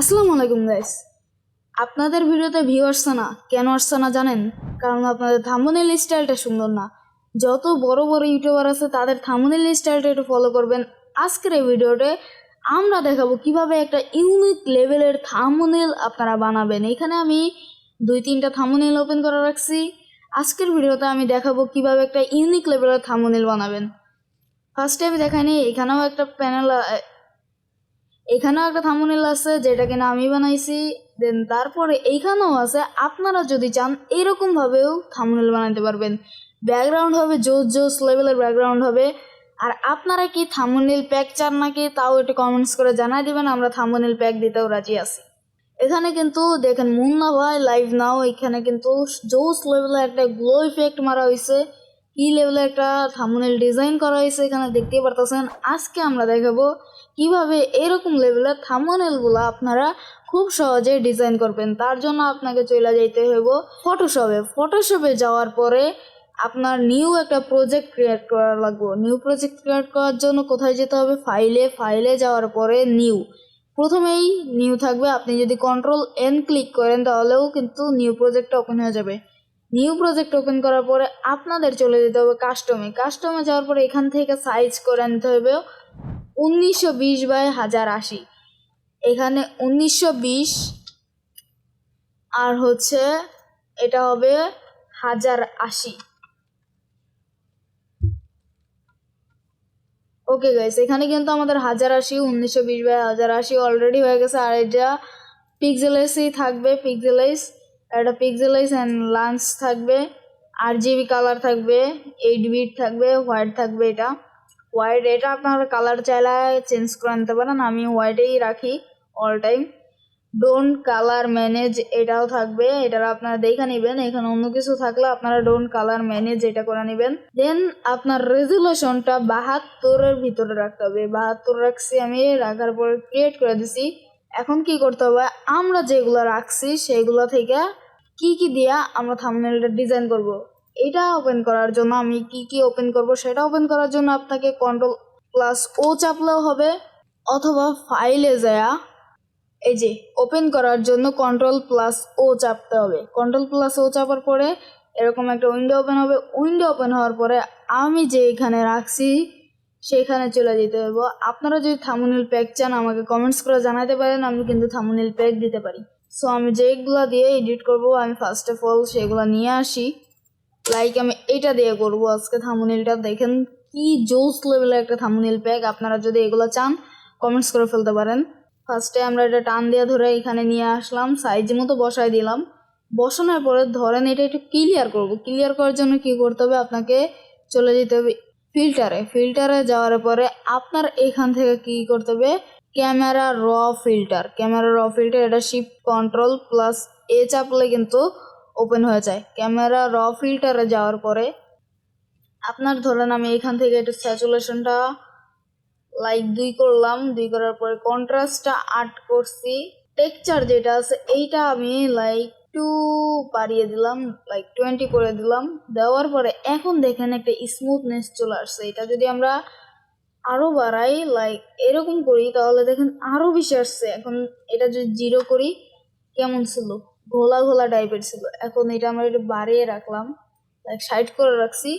আসসালামু আলাইকুম গাইস আপনাদের ভিডিওতে ভিউ আসছে না। কেন আসছে না জানেন? কারণ আপনাদের থামনেল স্টাইলটা সুন্দর না। যত বড় বড় ইউটিউবার আছে, তাদের থামনেল স্টাইলটা একটু ফলো করবেন। আজকের এই ভিডিওতে আমরা দেখাবো কীভাবে একটা ইউনিক লেভেলের থামনেল আপনারা বানাবেন। এখানে আমি দুই তিনটা থামনেল ওপেন করে রাখছি। আজকের ভিডিওতে আমি দেখাবো কীভাবে একটা ইউনিক লেভেলের থামনেল বানাবেন। ফার্স্টে আমি দেখাইনি এখানেও একটা প্যানেল এখানেও একটা থামনেল আছে যেটা কিনা আমি বানাইছি। দেন তারপরে এইখানেও আছে, আপনারা যদি চান, এরকম ভাবেও থামনেল বানাতে পারবেন। ব্যাকগ্রাউন্ড হবে জোস জোস লেভেলের ব্যাকগ্রাউন্ড হবে। আর আপনারা কি থামনেল প্যাক চান নাকি, তাও একটু কমেন্টস করে জানাই দিবেন, আমরা থামনেল প্যাক দিতেও রাজি আছি। এখানে কিন্তু দেখেন মুন্না ভাই লাইভ নাও এখানে কিন্তু জোস লেভেলের একটা গ্লো ইফেক্ট মারা হয়েছে কি লেভেলের একটা থামনেল ডিজাইন করা হয়েছে এখানে দেখতে পারতেছেন। আজকে আমরা দেখাবো কীভাবে এরকম লেভেলের থামনেলগুলো আপনারা খুব সহজে ডিজাইন করবেন। তার জন্য আপনাকে চলে যাইতে হইব ফটোশপে ফটোশপে যাওয়ার পরে আপনার নিউ একটা প্রজেক্ট ক্রিয়েট করা লাগবে। নিউ প্রজেক্ট ক্রিয়েট করার জন্য কোথায় যেতে হবে? ফাইলে ফাইলে যাওয়ার পরে নিউ প্রথমেই নিউ থাকবে। আপনি যদি কন্ট্রোল এন ক্লিক করেন তাহলেও কিন্তু নিউ প্রজেক্টটা ওপেন হয়ে যাবে। নিউ প্রজেক্ট ওপেন করার পরে আপনাদের চলে যেতে হবে কাস্টমে কাস্টমে যাওয়ার পরে এখান থেকে সাইজ করে নিতে হবে উনিশশো বিশ বাই হাজার আশি। এখানে উনিশশো বিশ আর হচ্ছে এটা হবে হাজার আশি। ওকে গাইস এখানে কিন্তু আমাদের হাজার আশি, উনিশশো বিশ বাই হাজার আশি অলরেডি হয়ে গেছে। আর এটা পিক্সেলাইসই থাকবে পিক্সেলাইস একটা পিক্সেলাইস অ্যান্ড লাঞ্চ থাকবে আর জিবি কালার থাকবে এইট বিট থাকবে হোয়াইট থাকবে এটা। হোয়াইট এটা আপনারা কালার চাইলে চেঞ্জ করে নিতে পারেন, আমি হোয়াইটেই রাখি all time don't colour manage এটাও থাকবে এটা আপনারা দেখে নেবেন, এখানে অন্য কিছু থাকলে আপনারা ডোন্ট কালার ম্যানেজ এটা করে নেবেন। দেন আপনার রেজুলেশনটা বাহাত্তরের ভিতরে রাখতে হবে, বাহাত্তর রাখছি আমি, রাখার পরে ক্রিয়েট করে দিছি। এখন কি করতে হবে, আমরা যেগুলো রাখছি, সেগুলো থেকে কি কি দিয়া আমরা থামনেলটা ডিজাইন করব। এটা ওপেন করার জন্য আমি কি কি ওপেন করব সেটা ওপেন করার জন্য আপনাকে কন্ট্রোল প্লাস ও চাপলেও হবে, অথবা ফাইলে যায়া এই যে ওপেন করার জন্য কন্ট্রোল প্লাস ও চাপতে হবে। কন্ট্রোল প্লাস ও চাপার পরে এরকম একটা উইন্ডো ওপেন হবে। উইন্ডো ওপেন হওয়ার পরে আমি যে এখানে রাখছি, সেখানে চলে যেতে হবে আপনারা যদি থামুনিল প্যাক চান, আমাকে কমেন্টস করে জানাতে পারেন, আমি কিন্তু থামুনিল প্যাক দিতে পারি। সো আমি যেগুলো দিয়ে এডিট করব, আমি ফার্স্ট অফ অল সেগুলো নিয়ে আসি। লাইক আমি এটা দিয়ে করব আজকে থামুনিলটা দেখেন কি জোস লেভেলের একটা থামুনিল প্যাক আপনারা যদি এগুলো চান কমেন্টস করে ফেলতে পারেন। ফার্স্টে আমরা এটা টান দিয়ে ধরে এখানে নিয়ে আসলাম। সাইজ মতো বসাই দিলাম। বসানোর পরে ধরেন এটা একটু ক্লিয়ার করব। ক্লিয়ার করার জন্য কি করতে হবে? আপনাকে চলে যেতে হবে ফিল্টারে ফিল্টারে যাওয়ার পরে আপনার এখান থেকে কি করতে হবে? ক্যামেরা র ফিল্টার। ক্যামেরা র ফিল্টার, এটা শিফট কন্ট্রোল প্লাস এ চাপলে কিন্তু ওপেন হয়ে যায়। ক্যামেরা র ফিল্টারে যাওয়ার পরে আপনার ধরেন আমি এখান থেকে একটু স্যাচুলেশনটা লাইক দুই করলাম। দুই করার পরে কন্ট্রাস্টটা আট করছি। টেক্সচার যেটা আছে, এইটা আমি লাইক টু বাড়িয়ে দিলাম লাইক টোয়েন্টি করে দিলাম। দেওয়ার পরে এখন দেখেন একটা স্মুথনেস চলে আসছে। এটা যদি আমরা আরও বাড়াই লাইক এরকম করি, তাহলে দেখেন আরও বেশি আসছে। এখন এটা যদি জিরো করি, কেমন ছিল? ঘোলা ঘোলা টাইপের ছিল। এখন এটা আমরা একটু বাড়িয়ে রাখলাম। লাইক সাইড করে রাখছি।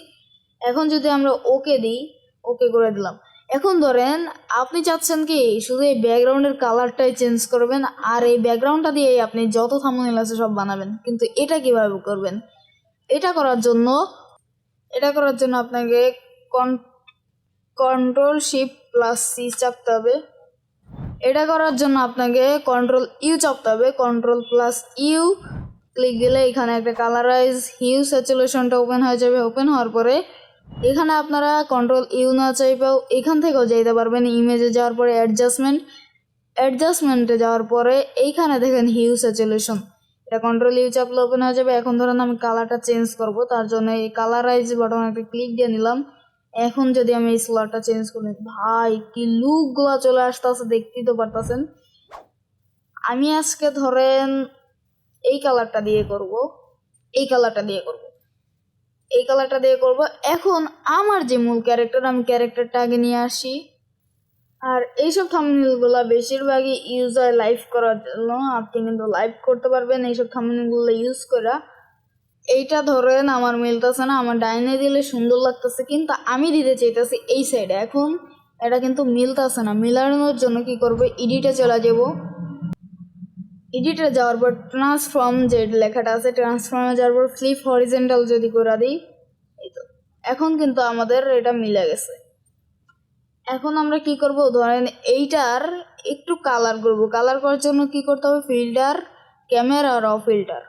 এখন যদি আমরা ওকে দিই ওকে করে দিলাম। এখন ধরেন, আপনি চাচ্ছেন কি, শুধু এই ব্যাকগ্রাউন্ডের কালারটাই চেঞ্জ করবেন, আর এই ব্যাকগ্রাউন্ডটা দিয়ে আপনি যত থামনেল আছে সব বানাবেন। কিন্তু এটা কীভাবে করবেন? এটা করার জন্য, এটা করার জন্য আপনাকে কন্ট্রোল শিফট প্লাস সি চাপতে হবে। এটা করার জন্য আপনাকে কন্ট্রোল ইউ চাপতে হবে। কন্ট্রোল প্লাস ইউ ক্লিক দিলে এখানে একটা কালারাইজ হিউ স্যাচুলেশনটা ওপেন হয়ে যাবে। ওপেন হওয়ার পরে এখানে আপনারা কন্ট্রোল ইউ না চাইবেও এখান থেকেও যেতে পারবেন। ইমেজে যাওয়ার পরে অ্যাডজাস্টমেন্ট অ্যাডজাস্টমেন্টে যাওয়ার পরে এইখানে দেখেন হিউ স্যাচুলেশন এটা কন্ট্রোল ইউ চাপলে ওপেন হয়ে যাবে। এখন ধরেন আমি কালারটা চেঞ্জ করব, তার জন্য এই কালারাইজ বাটন একটা ক্লিক দিয়ে নিলাম। এখন যদি আমি স্লটটা চেঞ্জ করি, ভাই, কি লুকগুলো চলে আসতেছে, দেখতেই তো পারতেছেন। আমি আজকে ধরেন এই কালারটা দিয়ে করব, এই কালারটা দিয়ে করব, এই কালারটা দিয়ে করব। এখন আমার যে মূল ক্যারেক্টার আমি ক্যারেক্টারটা আগে নিয়ে আসি। আর এইসব থামনেলগুলো বেশিরভাগই ইউজ হয় লাইভ করার জন্য। আপনি কিন্তু লাইভ করতে পারবেন, এইসব থামনেলগুলো ইউজ করা এইটা ধরেন আমার মিলতেছে না, আমার ডাইনে দিলে সুন্দর লাগতেছে, কিন্তু আমি দিতে চাইতেছি এই সাইডে এখন এটা কিন্তু মিলতেছে না, মিলানোর জন্য কি করব? এডিটে চলে যাব। এডিটে যাওয়ার পর ট্রান্সফর্ম যে লেখাটা আছে ট্রান্সফর্মে যাওয়ার পর ফ্লিপ হরিজেন্টাল যদি করে দিই, এই তো। এখন কিন্তু আমাদের এটা মিলে গেছে। এখন আমরা কি করব? ধরেন এইটার একটু কালার করব। কালার করার জন্য কি করতে হবে? ফিল্টার ক্যামেরা র ফিল্টার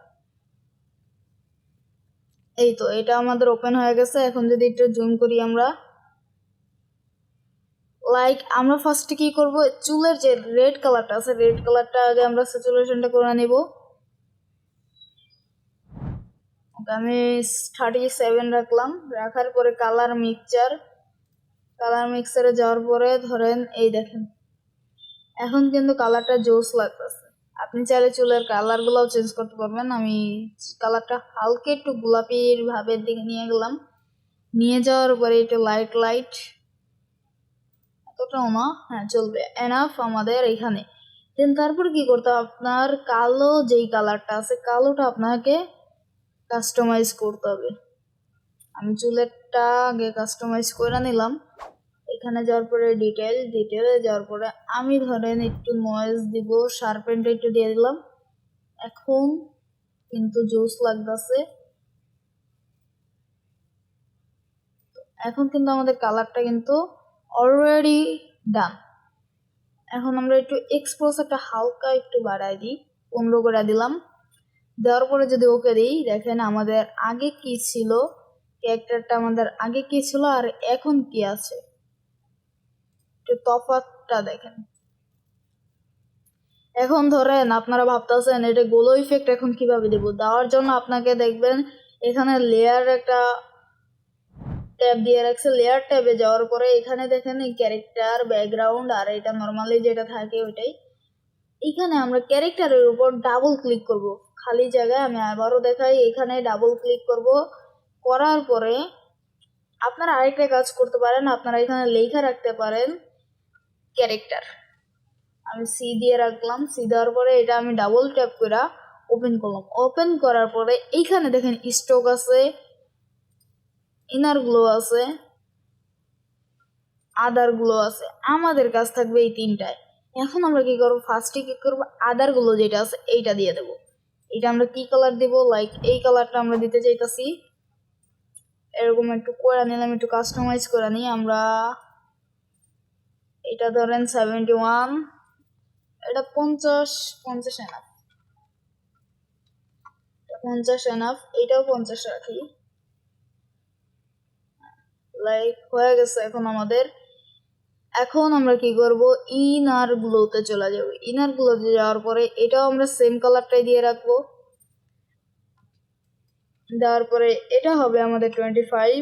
এই তো এটা আমাদের ওপেন হয়ে গেছে। এখন যদি একটু জুম করি আমরা। লাইক আমরা ফার্স্টে কি করব? চুলের যে রেড কালারটা আছে রেড কালারটা আগে আমরা স্যাচুরেশনটা করে নেব। আমি থার্টি সেভেন রাখলাম। রাখার পরে কালার মিক্সচার কালার মিক্সারে যাওয়ার পরে ধরেন, এই দেখেন। এখন কিন্তু কালারটা জোস লাগতেছে। আপনি চাইলে চুলের কালারগুলোও চেঞ্জ করতে পারবেন। আমি কালারটা হালকা একটু গোলাপির ভাবের দিকে নিয়ে গেলাম। নিয়ে যাওয়ার পরে একটু লাইট লাইট এতটাও না হ্যাঁ চলবে। এনাফ আমাদের এখানে। দেন তারপর কি করতে হবে? আপনার কালো যেই কালারটা আছে, কালোটা আপনাকে কাস্টমাইজ করতে হবে। আমি চুলেরটা আগে কাস্টমাইজ করে নিলাম। এখানে যাওয়ার পরে ডিটেল ডিটেলে যাওয়ার পরে আমি ধরেন একটু নয়েজ দিব শার্পেনটা একটু দিয়ে দিলাম। এখন কিন্তু জোস লাগতেছে। এখন কিন্তু আমাদের কালারটা কিন্তু অলরেডি ডান এখন আমরা একটু এক্সপোজারটা হালকা একটু বাড়াই দিই, পনেরো করে দিলাম। দেওয়ার পরে যদি ওকে দিই, দেখেন আমাদের আগে কি ছিল ক্যারেক্টারটা আমাদের আগে কি ছিল আর এখন কি আছে? একটু তফাৎটা দেখেন। এখন ধরেন আপনারা ভাবতেছেন এটা গোলো ইফেক্ট এখন কীভাবে দেব? দেওয়ার জন্য আপনাকে দেখবেন এখানে লেয়ার একটা ট্যাব দিয়ে রাখছে। লেয়ার ট্যাবে যাওয়ার পরে এখানে দেখেন এই ক্যারেক্টার ব্যাকগ্রাউন্ড আর এটা নর্মালি যেটা থাকে ওইটাই। এখানে আমরা ক্যারেক্টারের উপর ডাবল ক্লিক করব। খালি জায়গায় আমি আবারও দেখাই, এখানে ডাবল ক্লিক করব। করার পরে আপনারা আরেকটা কাজ করতে পারেন। আপনারা এখানে লেখা রাখতে পারেন ক্যারেক্টার আমি সি দিয়ে রাখলাম সি দেওয়ার পরে এটা আমি ডাবল ট্যাপ করে ওপেন করলাম। ওপেন করার পরে এইখানে দেখেন স্টক আছে ইনার গ্লো আছে আদার গ্লো আছে। আমাদের কাছ থাকবে এই তিনটায়। এখন আমরা কি করব? ফার্স্টে কি করব? আদার গ্লো যেটা আছে, এইটা দিয়ে দেবো। এটা আমরা কি কালার দিব? লাইক এই কালারটা আমরা দিতে চাইতাছি। এরকম একটু করে নিলাম, একটু কাস্টমাইজ করে নিই। আমরা এটা ধরেন সেভেন্টি ওয়ান এটা পঞ্চাশ পঞ্চাশ এনাফ পঞ্চাশ এনাফ এটাও পঞ্চাশ রাখি। লাইক হয়ে গেছে এখন আমাদের। এখন আমরা কি করব? ইনার গ্লোতে চলে যাব। ইনার গ্লোতে যাওয়ার পরে এটাও আমরা সেম কালারটাই দিয়ে রাখব। দেওয়ার পরে এটা হবে আমাদের টোয়েন্টি ফাইভ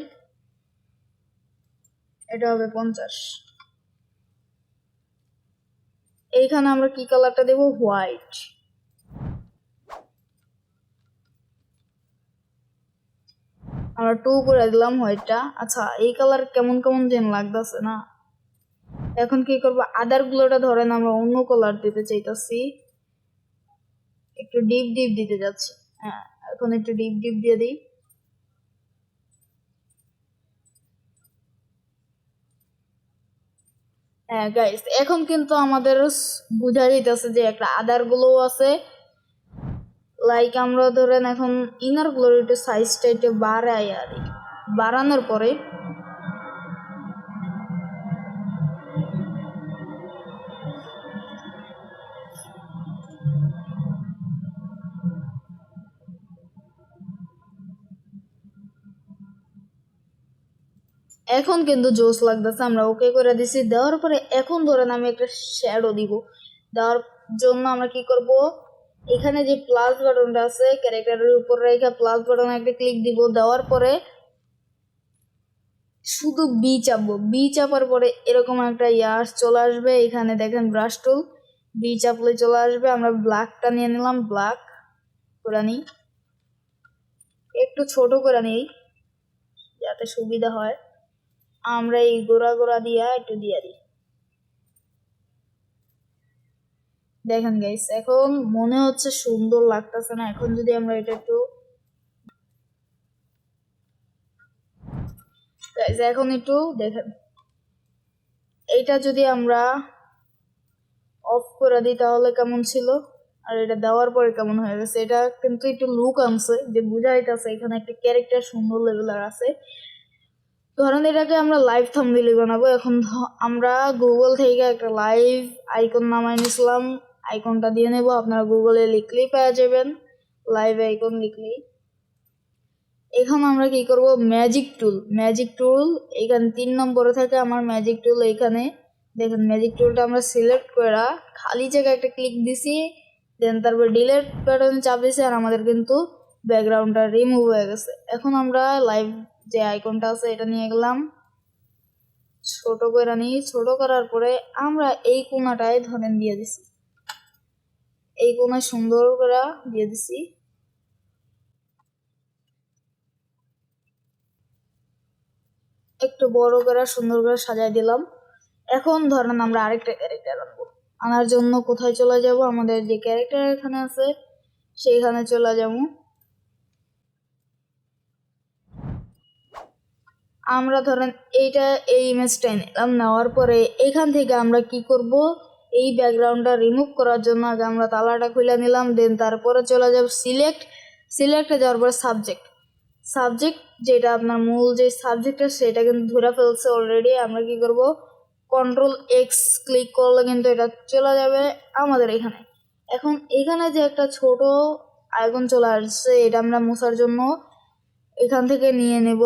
এটা হবে পঞ্চাশ। এইখানে আমরা কি কালারটা দেব? হোয়াইট আমরা টু করে দিলাম হোয়াইটটা আচ্ছা এই কালার কেমন কেমন যেন লাগতেছে না? এখন কি করব? আদার গুলোটা ধরেন আমরা অন্য কালার দিতে চাইতেছি। একটু ডিপ ডিপ দিতে যাচ্ছি। হ্যাঁ এখন একটু ডিপ ডিপ দিয়ে দিই। হ্যাঁ গাইস এখন কিন্তু আমাদের বোঝা যাইতেছে যে একটা আদারগুলো আছে লাইক আমরা ধরেন এখন ইনারগুলোর সাইজটা একটু বাড়াই আর। বাড়ানোর পরে এখন কিন্তু জোস লাগতেছে, আমরা ওকে করে দিছি। দেওয়ার পরে এখন ধরেন আমি একটা শ্যাডো দিব। দেওয়ার জন্য আমরা কি করব? এখানে যে প্লাস বাটনটা আছে ক্যারেক্টারের উপর রেখে প্লাস বাটনে একটা ক্লিক দিব। দেওয়ার পরে শুধু বি চাপবো। বি চাপার পরে এরকম একটা ইয়াস চলে আসবে। এখানে দেখেন ব্রাশ টুল বি চাপলে চলে আসবে। আমরা ব্ল্যাকটা নিয়ে নিলাম। ব্ল্যাক করে নিই। একটু ছোট করে নিই, যাতে সুবিধা হয়। আমরা এই গোড়া গোড়া দিয়া একটু দিয়ে দিই। দেখেন গাইস এখন মনে হচ্ছে সুন্দর লাগতেছে না, এখন যদি আমরা এটা একটু এখন একটু দেখেন। এইটা যদি আমরা অফ করে দিই তাহলে কেমন ছিল? আর এটা দেওয়ার পরে কেমন হয়ে গেছে? এটা কিন্তু একটু লুক আনছে, যে বোঝা যাইতেছে এখানে একটা ক্যারেক্টার সুন্দর লেভেলের আছে। ধরেন এটাকে আমরা লাইভ থাম্বনেইল বানাবো, এখন আমরা গুগল থেকে একটা লাইভ আইকন নামাই নিছিলাম আইকনটা দিয়ে নেব, আপনারা গুগলে লিখলেই পেয়ে যাবেন লাইভ আইকন লিখলেই। এখন আমরা কি করব? ম্যাজিক টুল ম্যাজিক টুল এখানে তিন নম্বরে থাকে আমার ম্যাজিক টুল এখানে। দেখেন ম্যাজিক টুলটা আমরা সিলেক্ট করে খালি জায়গায় একটা ক্লিক দিছি দেন তারপর ডিলেট বাটনে চাপ দিছি আর আমাদের কিন্তু ব্যাকগ্রাউন্ডটা রিমুভ হয়ে গেছে। এখন আমরা লাইভ যে আইকনটা আছে, এটা নিয়ে গেলাম। ছোট করে নিই ছোট করার পরে আমরা এই কোনাটায় ধরেন দিয়ে দিছি। এই কোনায় সুন্দর করে দিয়ে দিছি। একটু বড় করে, সুন্দর করে সাজাই দিলাম। এখন ধরেন আমরা আরেকটা ক্যারেক্টার আনব। আনার জন্য কোথায় চলে যাব? আমাদের যে ক্যারেক্টার এখানে আছে, সেইখানে চলে যাব। আমরা ধরেন এইটা, এই ইমেজটা নিলাম নেওয়ার পরে এখান থেকে আমরা কি করব? এই ব্যাকগ্রাউন্ডটা রিমুভ করার জন্য আগে আমরা তালাটা খুলে নিলাম দেন তারপরে চলে যাব সিলেক্ট সিলেক্টে যাওয়ার পরে সাবজেক্ট সাবজেক্ট যেটা আপনার মূল যে সাবজেক্টটা সেটা কিন্তু ধরে ফেলছে অলরেডি আমরা কি করব? কন্ট্রোল এক্স ক্লিক করলে কিন্তু এটা চলে যাবে আমাদের এখানে। এখন এখানে যে একটা ছোট আইকন চলে আসছে, এটা আমরা মোছার জন্য এখান থেকে নিয়ে নেব।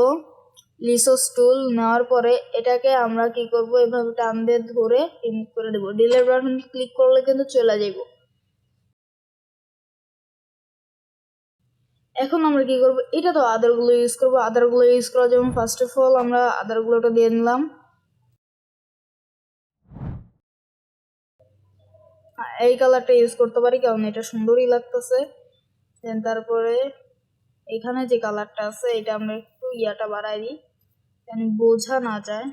লিসোস টুল নেওয়ার পরে এটাকে আমরা কি করব? এভাবে টান দিয়ে ধরে রিমুভ করে দেবো। ডিলেট বাটন ক্লিক করলে কিন্তু চলে যাইব। এখন আমরা কি করব? এটা তো আদারগুলো ইউজ করব। আদারগুলো ইউজ করা যেমন ফার্স্ট অফ অল আমরা আদারগুলোটা দিয়ে নিলাম। এই কালারটা ইউজ করতে পারি কারণ এটা সুন্দরই লাগতেছে। দেন তারপরে এখানে যে কালারটা আছে, এটা আমরা ইয়াটা বাড়াই দিই, যেন বোঝা না যায়।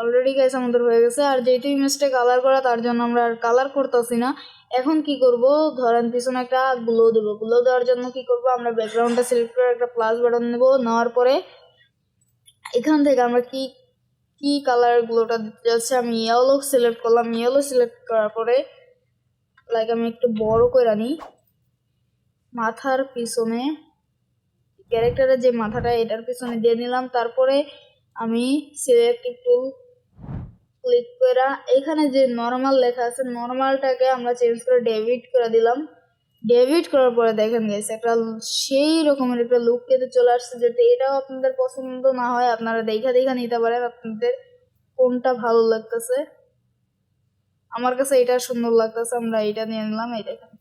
অলরেডি গাইস আমাদের হয়ে গেছে, আর যেহেতু ইমেজটা কালার করা, তার জন্য আমরা আর কালার করতেছি না। এখন কি করব? ধরেন পিছনে একটা গ্লো দেবো। গ্লো দেওয়ার জন্য কি করব? আমরা ব্যাকগ্রাউন্ডটা সিলেক্ট করে একটা প্লাস বাটন নেব। নেওয়ার পরে এখান থেকে আমরা কি কি কালার গ্লোটা দিতে যাচ্ছে? আমি ইয়েলো সিলেক্ট করলাম। ইয়েলো সিলেক্ট করার পরে লাইক আমি একটু বড় করে নিই মাথার পিছনে ক্যারেক্টারের যে মাথাটা, এটার পিছনে দিয়ে নিলাম। তারপরে আমি সিলেক্ট টুল ক্লিক করে এখানে যে নর্মাল লেখা আছে নর্মালটাকে আমরা চেঞ্জ করে ডেবিট করে দিলাম। ডেবিট করার পরে দেখেন গেছে একটা সেই রকমের একটা লুক পেতে চলে আসছে, যেটা এটাও আপনাদের পছন্দ না হয়, আপনারা দেখা দেখা নিতে পারেন আপনাদের কোনটা ভালো লাগতেছে। আমার কাছে এটা সুন্দর লাগতেছে, আমরা এটা নিয়ে নিলাম, এই দেখেন।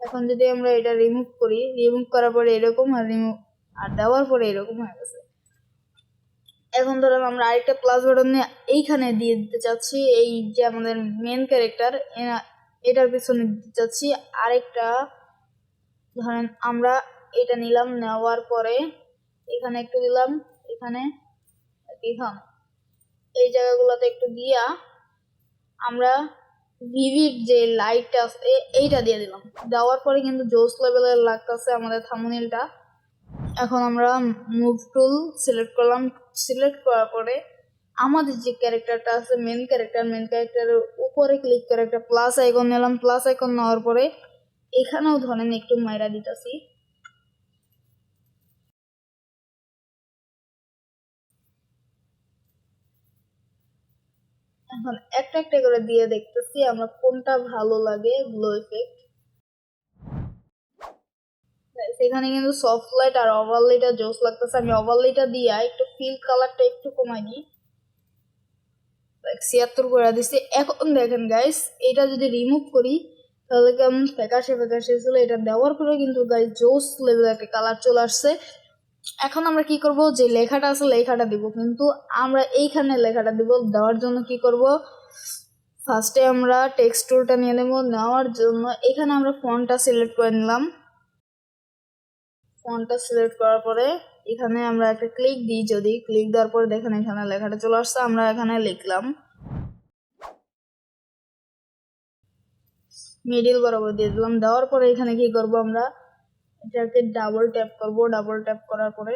এখন যদি আমরা এটা রিমুভ করি রিমুভ করার পরে এরকম আর রিমুভ আর দেওয়ার পরে এরকম হয়ে গেছে। এখন ধরেন আমরা আরেকটা প্লাস বাটন নিয়ে এইখানে দিয়ে দিতে চাচ্ছি, এই যে আমাদের মেন ক্যারেক্টার এটার পিছনে দিতে চাচ্ছি, আরেকটা, ধরেন আমরা এটা নিলাম, নেওয়ার পরে এখানে একটু দিলাম, এখানে এখানে এই জায়গাগুলোতে একটু দিয়া আমরা ভিভির যে লাইটটা আছে এইটা দিয়ে দিলাম। দেওয়ার পরে কিন্তু জোস লেভেলের লাগতেছে আমাদের থামনিলটা এখন আমরা মুভ টুল সিলেক্ট করলাম। সিলেক্ট করার পরে আমাদের যে ক্যারেক্টারটা আছে মেন ক্যারেক্টার মেন ক্যারেক্টারের উপরে ক্লিক করে একটা প্লাস আইকন নিলাম। প্লাস আইকন নেওয়ার পরে এখানেও ধরেন একটু মাইরা দিতেছি। এখন একটা একটা করে দিয়ে দেখতেছি আমরা কোনটা ভালো লাগে গ্লো ইফেক্ট সেখানে কিন্তু সফট লাইট আর ওভারলাইটটা জোস লাগতেছে। আমি ওভারলাইটটা দিয়ে একটু ফিল কালারটা একটু কমাই দিই। ছিয়াত্তর করে দিচ্ছি এখন দেখেন গাইস এটা যদি রিমুভ করি, তাহলে কেমন ফ্যাকাশে ফ্যাকাশে ছিল এটা দেওয়ার পরে কিন্তু গাইস জোস লেভেল একটা কালার চলে আসছে। এখন আমরা কি করব? যে লেখাটা আছে লেখাটা দিব। কিন্তু আমরা এইখানে লেখাটা দিব, দেওয়ার জন্য কি করব? ফার্স্টে আমরা টেক্সট টুলটা নিয়ে নেব। নেওয়ার জন্য এখানে আমরা ফন্টটা সিলেক্ট করে নিলাম। ফন্টটা সিলেক্ট করার পরে এখানে আমরা একটা ক্লিক দিই। যদি ক্লিক দেওয়ার পরে দেখেন এখানে লেখাটা চলে আসছে, আমরা এখানে লিখলাম। মিডিল বরাবর দিয়ে দিলাম। দেওয়ার পরে এখানে কি করব আমরা? এটাকে ডাবল ট্যাপ করব ডাবল ট্যাপ করার পরে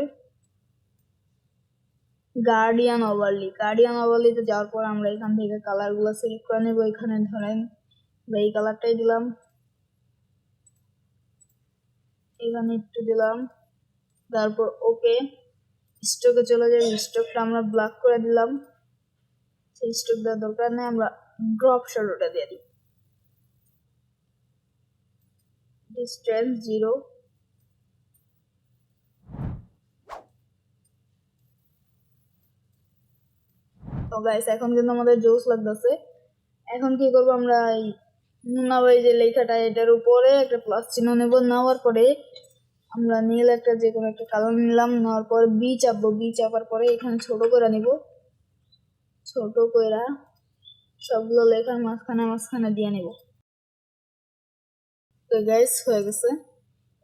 গার্ডিয়ান ওভারলি গার্ডিয়ান ওভারলিতে যাওয়ার পর আমরা এখান থেকে কালারগুলো সিলেক্ট করে নেব। এখানে ধরেন এই কালারটাই দিলাম। এখানে একটু দিলাম। তারপর ওকে স্টকে চলে যাই। স্টকটা আমরা ব্লক করে দিলাম। সেই স্টক দেওয়ার দরকার নেই, আমরা ড্রপ শ্যাডোটা দিয়ে দিই। ডিস্টেন্স জিরো তো গাইস এখন কিন্তু আমাদের জোস লাগতেছে। এখন কি করব আমরা এই মুন্নাবাই যে লেখাটা, এটার উপরে একটা প্লাস চিহ্ন নেব। নেওয়ার পরে আমরা নীল একটা যে কোনো একটা কালার নিলাম, নেওয়ার পর বি চাপবো। বি চাপার পরে এখানে ছোট করে নিব। ছোট কইরা সবগুলো লেখার মাঝখানে মাঝখানে দিয়ে নেব। তো গাইস হয়ে গেছে।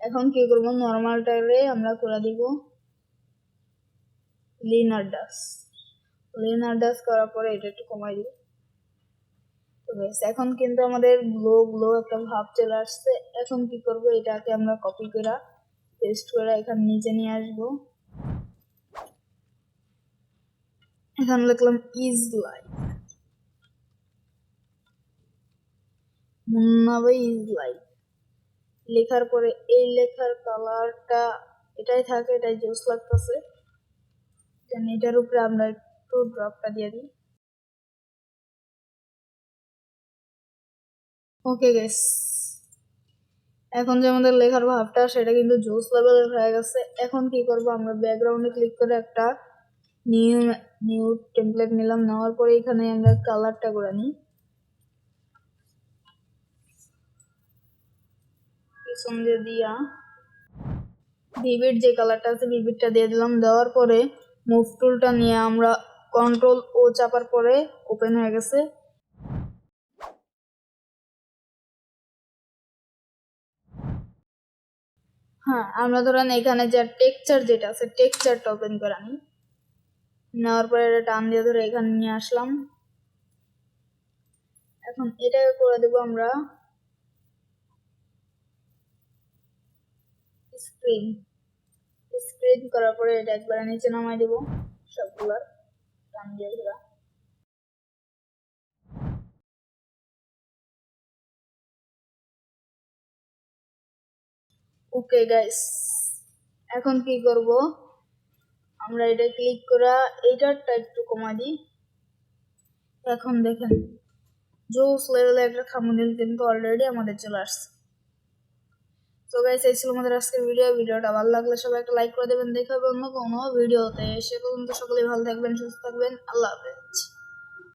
এখন কি করব? নর্মালটারে আমরা করে দিব। লিনার ডাস লিনার করার পরে এটা একটু কমাই দিব। তো বেশ এখন কিন্তু আমাদের গ্লো গ্লো একটা ভাব চলে আসছে। এখন কি করব, এটাকে আমরা কপি করে পেস্ট করে এখানে নিচে নিয়ে আসব। এখানে লিখলাম is life Munnabhai is life লেখার পরে এই লেখার কালারটা এটাই থাকে, এটাই জোস লাগতেছে। এটার উপরে আমরা একটু ড্রপটা দিয়ে দিই। ওকে গেস এখন যে আমাদের লেখার ভাবটা, সেটা কিন্তু জোস লেভেলের হয়ে গেছে। এখন কি করব? আমরা ব্যাকগ্রাউন্ডে ক্লিক করে একটা নিউ নিউ টেমপ্লেট নিলাম। নেওয়ার পরে এখানে আমরা কালারটা করে নিই। দিয়ে দিয়া ভিভিড যে কালারটা আছে ভিভিডটা দিয়ে দিলাম। দেওয়ার পরে মুভ টুলটা নিয়ে আমরা কন্ট্রোল ও চাপার পরে ওপেন হয়ে গেছে। হ্যাঁ আমরা ধরেন এখানে যে টেক্সচার যেটা আছে টেক্সচারটা ওপেন করে আনি। নেওয়ার পরে এটা টান দিয়ে ধরে এখানে নিয়ে আসলাম। এখন এটাকে করে দেব আমরা স্ক্রিন স্ক্রিন করার পরে এটা একবার নিচে নামাই দেব সবগুলার। ওকে গাইস এখন কি করব? আমরা এটা ক্লিক করা এইটারটা একটু কমা দিই। এখন দেখেন, জোস লেভেলে একটা থাম্বনেল কিন্তু অলরেডি আমাদের চলে আসছে। তো গাইস এই ছিল আমাদের আজকের ভিডিও ভিডিওটা ভালো লাগলে সবাই একটা লাইক করে দেবেন। দেখা অন্য কোনো ভিডিওতে। সে পর্যন্ত সকলেই ভালো থাকবেন, সুস্থ থাকবেন। আল্লাহ হাফেজ।